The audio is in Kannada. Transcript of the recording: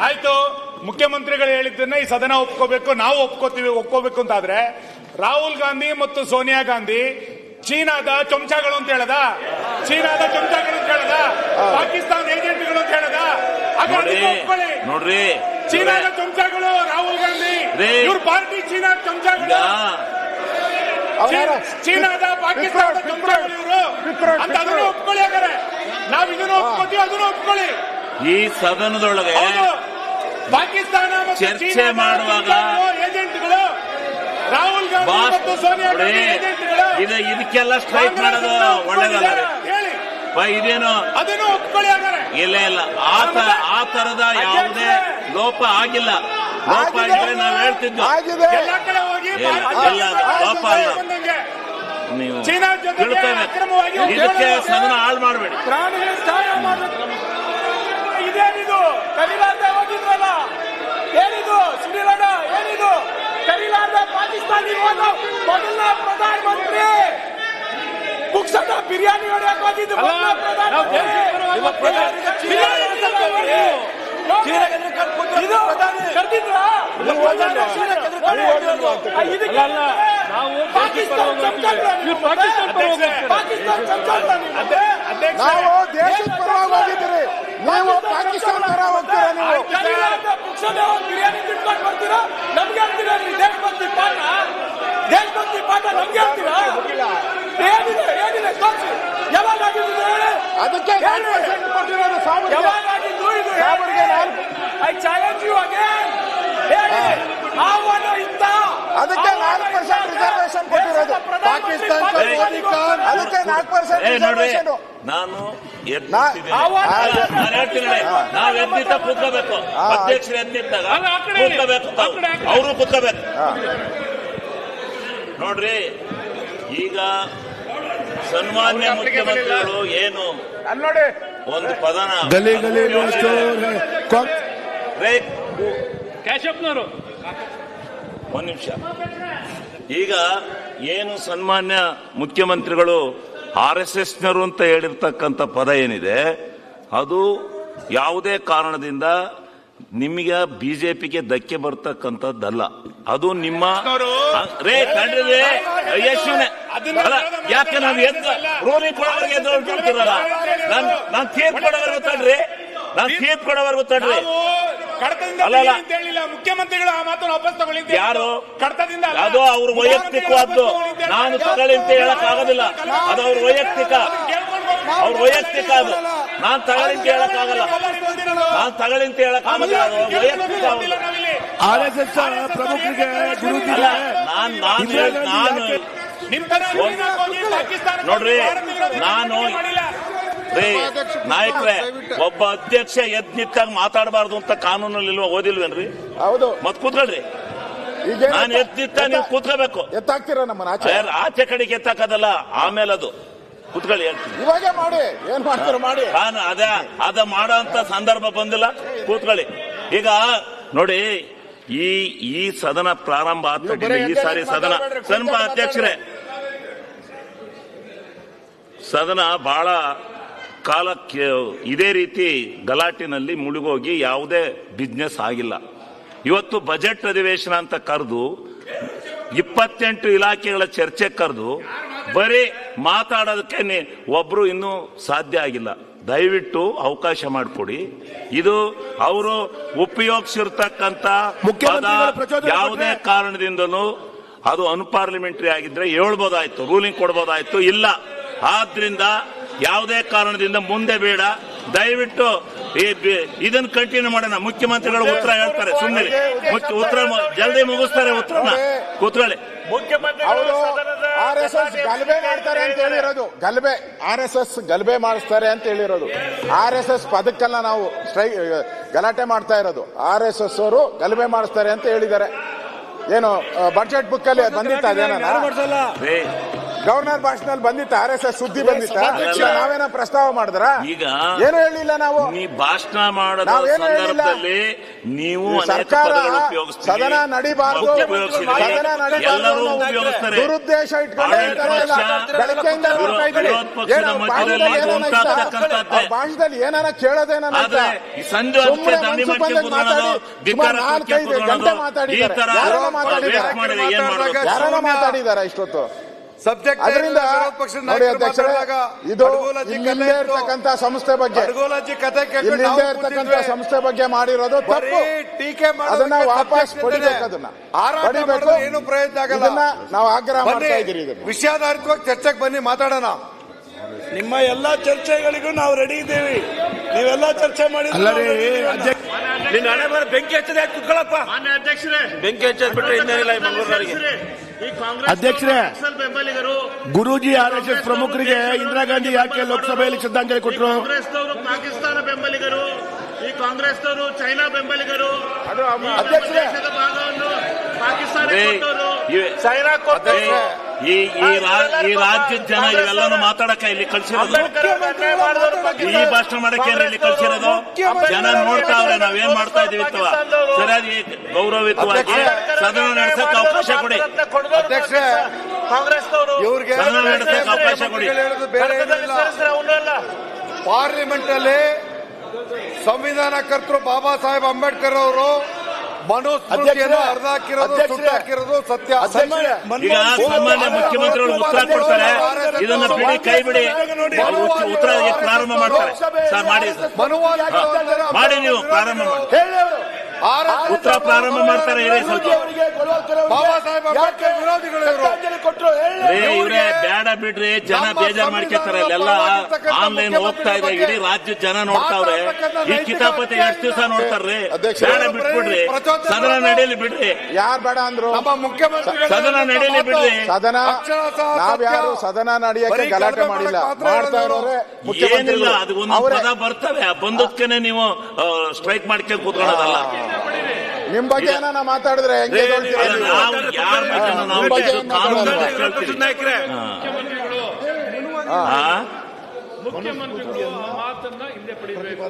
ಆಯ್ತು ಮುಖ್ಯಮಂತ್ರಿಗಳು ಹೇಳಿದ್ದನ್ನ ಈ ಸದನ ಒಪ್ಕೋಬೇಕು ನಾವು ಒಪ್ಕೋತೀವಿ ಒಪ್ಕೋಬೇಕು ಅಂತಾದ್ರೆ ರಾಹುಲ್ ಗಾಂಧಿ ಮತ್ತು ಸೋನಿಯಾ ಗಾಂಧಿ ಚೀನಾದ ಚಮಚಗಳು ಅಂತ ಹೇಳದ? ಚೀನಾದ ಚಮಚಗಳು ಅಂತ ಹೇಳದ? ಪಾಕಿಸ್ತಾನ ಏಜೆಂಟ್ಗಳು ಅಂತ ಹೇಳದ? ನೋಡ್ರಿ ನೋಡ್ರಿ. ಚೀನಾದ ಚಮಚಗಳು ರಾಹುಲ್ ಗಾಂಧಿ. ರೇ. ಇವ್ರ ಪಾರ್ಟಿ ಚೀನಾ ಚಮಚಾಗಳು. ಚೀನಾದ ಪಾಕಿಸ್ತಾನದ ಚಮಚಗಳು ಇವರು. ಅಂತ ಅದನ್ನು ಒಪ್ಕೊಳ್ಳಿ ಹಾಗಾದ್ರೆ. ನಾವ್ ಇದನ್ನು ಒಪ್ಕೋತೀವಿ ಅದನ್ನು ಒಪ್ಕೊಳ್ಳಿ. ಈ ಸದನದೊಳಗೆ ಪಾಕಿಸ್ತಾನ ಮತ್ತು ಚರ್ಚೆ ಮಾಡುವಾಗ ಏಜೆಂಟ್ಗಳು ರಾಹುಲ್ ಗಾಂಧಿ ಮತ್ತು ಸೋನಿಯಾ ಇದು ಇದಕ್ಕೆಲ್ಲ ಸ್ಟ್ರೈಕ್ ಮಾಡೋದು ಒಳ್ಳೇದಲ್ಲ ಇದೇನು? ಅದನ್ನು ಒಪ್ಕೊಳ್ಳಿ ಇಲ್ಲ ಇಲ್ಲ. ಆ ತ- ಆ ತರದ ಯಾವುದೇ ಲೋಪ ಆಗಿಲ್ಲ. ಲೋಪ ಆಗಿದ್ರೆ ನಾವು ಹೇಳ್ತಿದ್ವಿ ಆಗಿದೆ. ಎಲ್ಲಾ ಕಡೆ ಹೋಗಿ ಇಲ್ಲ, ಪಾಪ ಅಲ್ಲ. ನೀವು ತಿಳ್ಕೋಬೇಕು ಇದಕ್ಕೆ ಸದನ ಹಾಳು ಮಾಡಬೇಡಿ. ಕರಿಲಾರ್ದೆ ಹೋಗಿದ್ರಲ್ಲ? ಏನಿದು? ಸುನಿಲಣ್ಣ ಏನಿದು? ಕರೀಲಾರ್ದೆ ಪಾಕಿಸ್ತಾನಿ ಹೋದ ಮೊದಲನೇ ಪ್ರಧಾನಮಂತ್ರಿ. ಪುಕ್ಸಟ ಬಿರಿಯಾನಿ ಹೊಡೆಯಕ್ ಹೋಗಿದ್ದು ಮೊದಲನೇ ಪ್ರಧಾನಮಂತ್ರಿ. ನೀವು. ದೇಶದ ಪರವಾಗಿ ಹೋಗಿದ್ದೀರಿ. ನೀವು ಪಾಕಿಸ್ತಾನ ಪರ ಹೋಗ್ತೀರಾ ನೀವು? ಬಿರಿಯಾನಿ ತಿನ್ಕೊಂಡು ಬರ್ತೀರಾ? ನಮ್ಗೆ ಹೇಳ್ತೀರಾ ನೀವು ದೇಶಭಕ್ತಿ ಪಾಠ? ದೇಶಭಕ್ತಿ ಪಾಠ ನಮ್ಗೆ ಹೇಳ್ತೀರಾ? ಏನಿದೆ ಏನಿದೆ ತೋರಿಸಿ. ಯಾವಾಗ ಅದಕ್ಕೆ ಯಾವಾಗ ಐ ಚಾಲೆಂಜ್ ಯು ಅಗೇನ್ ಅದಕ್ಕೆ ನಾಲ್ಕು ಪರ್ಸೆಂಟ್ ರಿಸರ್ವೇಶನ್ ಕೊಟ್ಟಿರೋದು. ಪಾಕಿಸ್ತಾನ ಅದಕ್ಕೆ ನಾಲ್ಕು ಪರ್ಸೆಂಟ್ ರಿಸರ್ವೇಶನ್ ನಾನು ನಾವ್ ಎದ್ದಿದ್ದ ಕೂತ್ಕೋಬೇಕು ಅಧ್ಯಕ್ಷರು ಎದ್ದಿದ್ದಾಗ ಕೂತ್ಕೋಬೇಕು. ಅವರು ಕೂತ್ಕೋಬೇಕು ನೋಡ್ರಿ ಈಗ ಸನ್ಮಾನ್ಯ ಮುಖ್ಯಮಂತ್ರಿಗಳು ಏನು? ಅಲ್ಲಿ ನೋಡಿ ಒಂದು ಪದನ. ಗಲಿ ಗಲಿ ರೇ ಕ್ಯಾಶಪ್ನವರು ಒಂದು ನಿಮಿಷ. ಈಗ ಏನು ಸನ್ಮಾನ್ಯ ಮುಖ್ಯಮಂತ್ರಿಗಳು ಆರ್ ಎಸ್ ಎಸ್ನರು ಅಂತ ಹೇಳಿರ್ತಕ್ಕಂಥ ಪದ ಏನಿದೆ ಅದು ಯಾವುದೇ ಕಾರಣದಿಂದ ನಿಮಗೆ ಬಿಜೆಪಿಗೆ ಧಕ್ಕೆ ಬರ್ತಕ್ಕಂಥದ್ದಲ್ಲ. ಅದು ನಿಮ್ಮ ರೇ ಕಂಡ್ರೆ ಅಲ್ಲ ಯಾಕೆ ನಾವು ಎದ್ದು ರೂಲಿ ಕೊಡೋವರೆಗೆ ಎದ್ದು ಹೊರಟಿರ್ತೀರಲ್ಲ ನಾನ್ ನಾನ್ ತೀರ್ಪು ಕೊಡೋವರೆಗೂ ತಡ್ರಿ ನಾನ್ ತೀರ್ಪು ಕೊಡೋವರೆಗೂ ತಡ್ರಿ ಅಲ್ಲ, ಮುಖ್ಯಮಂತ್ರಿಗಳು ಆ ಮಾತನ್ನು ವಾಪಸ್ ಯಾರು? ಕಡತದಿಂದ ಅಲ್ಲ. ಅದು ಅವ್ರ ವೈಯಕ್ತಿಕವಾದ್ದು ನಾನು ತಗೊಳ್ಳಿ ಅಂತ ಹೇಳಕ್ ಆಗೋದಿಲ್ಲ ಅದು ಅವ್ರ ವೈಯಕ್ತಿಕ. ಅವ್ರ ವೈಯಕ್ತಿಕ ಅದು. ನಾನ್ ತಗೊಳ್ಳಿ ಅಂತ ಹೇಳಕ್ ಆಗಲ್ಲ ನಾನ್ ತಗೊಳ್ಳಿ ಅಂತ ಹೇಳಕ್ ಆಗೋದಿಲ್ಲ ಅದು ವೈಯಕ್ತಿಕ ಅವ್ರದ್ದು. ನಾವಿಲ್ಲಿ. ಆರ್ ಎಸ್ ಎಸ್ ಪ್ರಮುಖರಿಗೆ ನಾನ್ ನಾನು ಹೇಳ್- ನಾನು ನೋಡ್ರಿ, ನಾನು-. ರೇ ನಾಯಕ್ರೆ ಒಬ್ಬ ಅಧ್ಯಕ್ಷ ಎದ್ನಿತ್ತಾಗ ಮಾತಾಡಬಾರ್ದು ಅಂತ ಕಾನೂನಲ್ಲಿ ಇಲ್ವಾ ಓದಿಲ್ವೇನ್ರಿ? ಹೌದು. ಮತ್ ಕೂತ್ಕೊಳ್ರಿ. ಈಗ ನಾನು ಎದ್ ನೀವು ಕೂತ್ಕೋಬೇಕು. ಎತ್ತಾಕ್ತೀರಾ ನಮ್ಮ ಆಚೆ? ಕಡೆಗೆ ಎತ್ತಾಕದಲ್ಲ ಆಮೇಲೆ ಅದು. ಕೂತ್ಕೊಳ್ಳಿ ಹೇಳ್ತೀನಿ. ಇವಾಗೆ ಮಾಡಿ ಏನ್ ಮಾಡ್ತಾರೆ ಮಾಡಿ. ನಾನು ಅದೇ ಅದ ಮಾಡೋ ಅಂತ ಸಂದರ್ಭ ಬಂದಿಲ್ಲ. ಕೂತ್ಕೊಳ್ಳಿ. ಈಗ ನೋಡಿ ಈ ಈ ಸದನ ಪ್ರಾರಂಭ ಆಗ್ತಾ ಈ ಸಾರಿ ಸದನ. ಸನ್ಮ ಅಧ್ಯಕ್ಷರೇ ಸದನ ಬಹಳ ಕಾಲಕ್ಕೆ ಇದೇ ರೀತಿ ಗಲಾಟಿನಲ್ಲಿ ಮುಳುಗೋಗಿ ಯಾವುದೇ ಬಿಸ್ನೆಸ್ ಆಗಿಲ್ಲ. ಇವತ್ತು ಬಜೆಟ್ ಅಧಿವೇಶನ ಅಂತ ಕರೆದು ಇಪ್ಪತ್ತೆಂಟು ಇಲಾಖೆಗಳ ಚರ್ಚೆ ಕರೆದು ಬರೀ ಮಾತಾಡೋದಕ್ಕೆ ಒಬ್ರು ಇನ್ನೂ ಸಾಧ್ಯ ಆಗಿಲ್ಲ. ದಯವಿಟ್ಟು ಅವಕಾಶ ಮಾಡಿಕೊಡಿ. ಇದು ಅವರು ಉಪಯೋಗಿಸಿರ್ತಕ್ಕಂಥ ಪದ ಯಾವುದೇ? ಕಾರಣದಿಂದಲೂ ಅದು ಅನ್ಪಾರ್ಲಿಮೆಂಟರಿ ಆಗಿದ್ರೆ ಹೇಳ್ಬೋದಾಯ್ತು ರೂಲಿಂಗ್ ಕೊಡ್ಬೋದಾಯ್ತು ಇಲ್ಲ. ಆದ್ರಿಂದ ಯಾವುದೇ ಕಾರಣದಿಂದ ಮುಂದೆ ಬೇಡ. ದಯವಿಟ್ಟು ಇದನ್ನು ಕಂಟಿನ್ಯೂ ಮಾಡೋಣ. ಮುಖ್ಯಮಂತ್ರಿಗಳು ಉತ್ತರ ಹೇಳ್ತಾರೆ. ಸುಮ್ಮನೆ ಉತ್ತರ ಜಲ್ದಿ ಮುಗಿಸ್ತಾರೆ ಉತ್ತರನ. ಕೂತ್ಕೊಳ್ಳಿ. ಆರ್ ಎಸ್ ಎಸ್ ಗಲಭೆ ಮಾಡ್ತಾರೆ ಅಂತ ಹೇಳಿರೋದು. ಗಲಭೆ. ಆರ್ ಎಸ್ ಎಸ್ ಗಲಭೆ ಮಾಡಿಸ್ತಾರೆ ಅಂತ ಹೇಳಿರೋದು. ಆರ್ ಎಸ್ ಎಸ್ ಪದಕ್ಕೆಲ್ಲ ನಾವು ಸ್ಟ್ರೈ ಗಲಾಟೆ ಮಾಡ್ತಾ ಇರೋದು. ಆರ್ ಎಸ್ ಎಸ್ ಅವರು ಗಲಭೆ ಮಾಡಿಸ್ತಾರೆ ಅಂತ ಹೇಳಿದ್ದಾರೆ. ಏನು ಬಜೆಟ್ ಬುಕ್ ಅಲ್ಲಿ ಬಂದಿತ್ತ ಗವರ್ನರ್ ಭಾಷಣದಲ್ಲಿ ಬಂದಿತ್ತ ಆರ್ ಎಸ್ ಎಸ್ ಸುದ್ದಿ ಬಂದಿತ್ತ? ನಾವೇನ ಪ್ರಸ್ತಾವ ಮಾಡಿದ್ರ? ಈಗ ಏನು ಹೇಳಿಲ್ಲ ನಾವು? ಭಾಷಣ ಮಾಡದ. ಸಂದರ್ಭದಲ್ಲಿ ನೀವು ಸರ್ಕಾರ ಸದನ ನಡಿಬಾರ್ದು ಸದನ ನಡಿಬಾರ್ದು ದುರುದ್ದೇಶ ಇಟ್ಕೊಂಡು. ಬೆಳಗ್ಗೆಯಿಂದ ನೋಡ್ತಾ ಮಧ್ಯದಲ್ಲಿ ಭಾಷಣದಲ್ಲಿ ಸುಮಾರು ಧಿಕ್ಕಾರ ನಾಲ್ಕೈದು ಗಂಟೆ ಮಾತಾಡಿದ್ದಾರೆ. ಯಾರೋ ಮಾತಾಡಿದ್ದಾರೆ? ಯಾರೋ ಮಾತಾಡಿದ್ದಾರೆ ಇಷ್ಟೊತ್ತು? ಅದರಿಂದ ನೋಡಿ ಅಧ್ಯಕ್ಷರೇ ಇದು ಇಲ್ಲಿಂದೇ ಇರ್ತಕ್ಕಂಥ ಸಂಸ್ಥೆ ಬಗ್ಗೆ ಇಲ್ಲಿಂದೇ ಇರ್ತಕ್ಕಂಥ ಸಂಸ್ಥೆ ಬಗ್ಗೆ ಮಾಡಿರೋದು ಬರೀ ತಪ್ಪು. ಅದನ್ನ ವಾಪಸ್ ಪಡಿಬೇಕು. ಅದನ್ನ. ಪಡಿಬೇಕು? ಮಾಡಿದ್ರೆ ಏನು ಪ್ರಯತ್ನ ಆಗಲ್ಲ. ಇದನ್ನ ನಾವು ಆಗ್ರಹ ಮಾಡ್ತಾ ಇದ್ದೀರಿ ಇದನ್ನ. ವಿಷಯಾಧಾರಿತವಾಗಿ ಚರ್ಚೆಗೆ ಬನ್ನಿ ಮಾತಾಡೋಣ. ನಿಮ್ಮ ಎಲ್ಲಾ ಚರ್ಚೆಗಳಿಗೂ ನಾವು ರೆಡಿ ಇದ್ದೀವಿ. ನೀವೆಲ್ಲ ಚರ್ಚೆ ಮಾಡಿ ಅಲ್ಲರಿ ಅಧ್ಯಕ್ಷ ನಿನ್ನ ಹಣೆ ಬರ ಬೆಂಕಿ ಹಚ್ಚದೆ ಕುತ್ಕೊಳ್ಳಪ್ಪ. ಮಾನ್ಯ ಅಧ್ಯಕ್ಷರೇ. ಬೆಂಕಿ ಹಚ್ಚದ್ ಬಿಟ್ರೆ ಇನ್ನೇನಿಲ್ಲ ಕಾಂಗ್ರೆಸ್ ಅಧ್ಯಕ್ಷರೇ. ಗುರೂಜಿ ಆರ್ ಎಸ್ ಎಸ್ ಪ್ರಮುಖರಿಗೆ ಇಂದಿರಾ ಗಾಂಧಿ ಯಾಕೆ ಲೋಕಸಭೆಯಲ್ಲಿ ಶ್ರದ್ಧಾಂಜಲಿ ಕೊಟ್ಟರು ಕಾಂಗ್ರೆಸ್ನವರು ಪಾಕಿಸ್ತಾನ ಬೆಂಬಲಿಗರು ಈ ಕಾಂಗ್ರೆಸ್ನವರು ಚೈನಾ ಬೆಂಬಲಿಗರು ಅಧ್ಯಕ್ಷರೇ. ಭಾಗವನ್ನು ಪಾಕಿಸ್ತಾನ ಚೈನಾ ಈ ಈ ರಾ- ಈ ರಾಜ್ಯದ ಜನ ಇವೆಲ್ಲನೂ ಮಾತಾಡಕ ಇಲ್ಲಿ ಕಳ್ಸಿರೋದು? ಅವ್ರು ಈ ಭಾಷಣ ಮಾಡಕ್ಕೆ ಇಲ್ಲಿ ಕಳ್ಸಿರೋದು? ಜನ ನೋಡ್ತಾವ್ರೆ ನಾವೇನ್ ಮಾಡ್ತಾ ಇದೀವಿ ಸರಿಯಾದ ಸರಿಯಾಗಿ ಗೌರವಯುತವಾಗಿ ಸದನ ನಡೆಸಕ್ಕೆ ಅವಕಾಶ ಕೊಡಿ. ಸದನ ನಡೆಸಕ್ಕೆ ಅವಕಾಶ ಕೊಡಿ. ಪಾರ್ಲಿಮೆಂಟ್ ಅಲ್ಲಿ ಸಂವಿಧಾನ ಕರ್ತರು ಬಾಬಾ ಸಾಹೇಬ್ ಅಂಬೇಡ್ಕರ್ ಅವರು ಮನುಸ್ಮೃತಿಯನ್ನು ಅಧ್ಯಕ್ಷರೇ, ಅರ್ಧ ಹಾಕಿರೋದು ಸತ್ಯ. ಅಧ್ಯಕ್ಷರೇ, ಈಗ ಸನ್ಮಾನ್ಯ ಮುಖ್ಯಮಂತ್ರಿಗಳು ಉತ್ತರ ಕೊಡ್ತಾರೆ. ಇದನ್ನ ಬಿಡಿ ಕೈ ಬಿಡಿ. ಉತ್ತರ- ಉತ್ತರ ಪ್ರಾರಂಭ ಮಾಡ್ತಾರೆ. ಸರ್ ಮಾಡಿ ಮಾಡಿ ನೀವು ಪ್ರಾರಂಭ ಮಾಡಿ. ಹೇಳಿ ಅವರು. RSS ಉತ್ತರ ಪ್ರಾರಂಭ ಮಾಡ್ತಾರೆ ಇವರೇ? ಬೇಡ ಬಿಡ್ರಿ ಜನ ಬೇಜಾರ್ ಮಾಡ್ಕೊತಾರೆ. ಅಲ್ಲೆಲ್ಲ ಆನ್ಲೈನ್ ಹೋಗ್ತಾ ಇದೆ ಇಡೀ ರಾಜ್ಯ ಜನ ನೋಡ್ತಾವ್ರೆ. ಈ ಕಿತಾಪತಿ ಎಷ್ಟು ದಿವಸ ನೋಡ್ತಾರ್ರಿ? ಬೇಡ ಬಿಟ್ಬಿಡ್ರಿ. ಸದನ ನಡೀಲಿ ಬಿಡ್ರಿ. ಯಾರ್ ಬೇಡ ಅಂದ್ರು? ನಮ್ಮ ಮುಖ್ಯಮಂತ್ರಿಗಳು ಸದನ ನಡೀಲಿ ಬಿಡ್ರಿ. ಸದನ ನಾವ್ಯಾರು ಸದನ ನಡೆಯಕ್ಕೆ ಗಲಾಟೆ ಗಲಾಟೆ ಮಾಡಿಲ್ಲ. ಮಾತ್ರ ಮಾಡ್ತಾ ಇರೋರೆ ಏನಿಲ್ಲ ಮುಖ್ಯಮಂತ್ರಿಗಳು. ಅದು ಒಂದು ಅವರೇ ಪದ ಬರ್ತವೆ. ಆ ಬಂದದ್ಕೇನೆ ನೀವು ಸ್ಟ್ರೈಕ್ ಮಾಡ್ಕೊಂಡು ಕೂತ್ಕೊಳ್ಳೋದಲ್ಲ. ನಿಮ್ ಬಗ್ಗೆ ಏನಾನ ಮಾತಾಡಿದ್ರೆ ಹೆಂಗೆ ಮುಖ್ಯಮಂತ್ರಿಗಳು ಮಾತನ್ನ ಹಿಂದೆ ಪಡಿಬೇಕು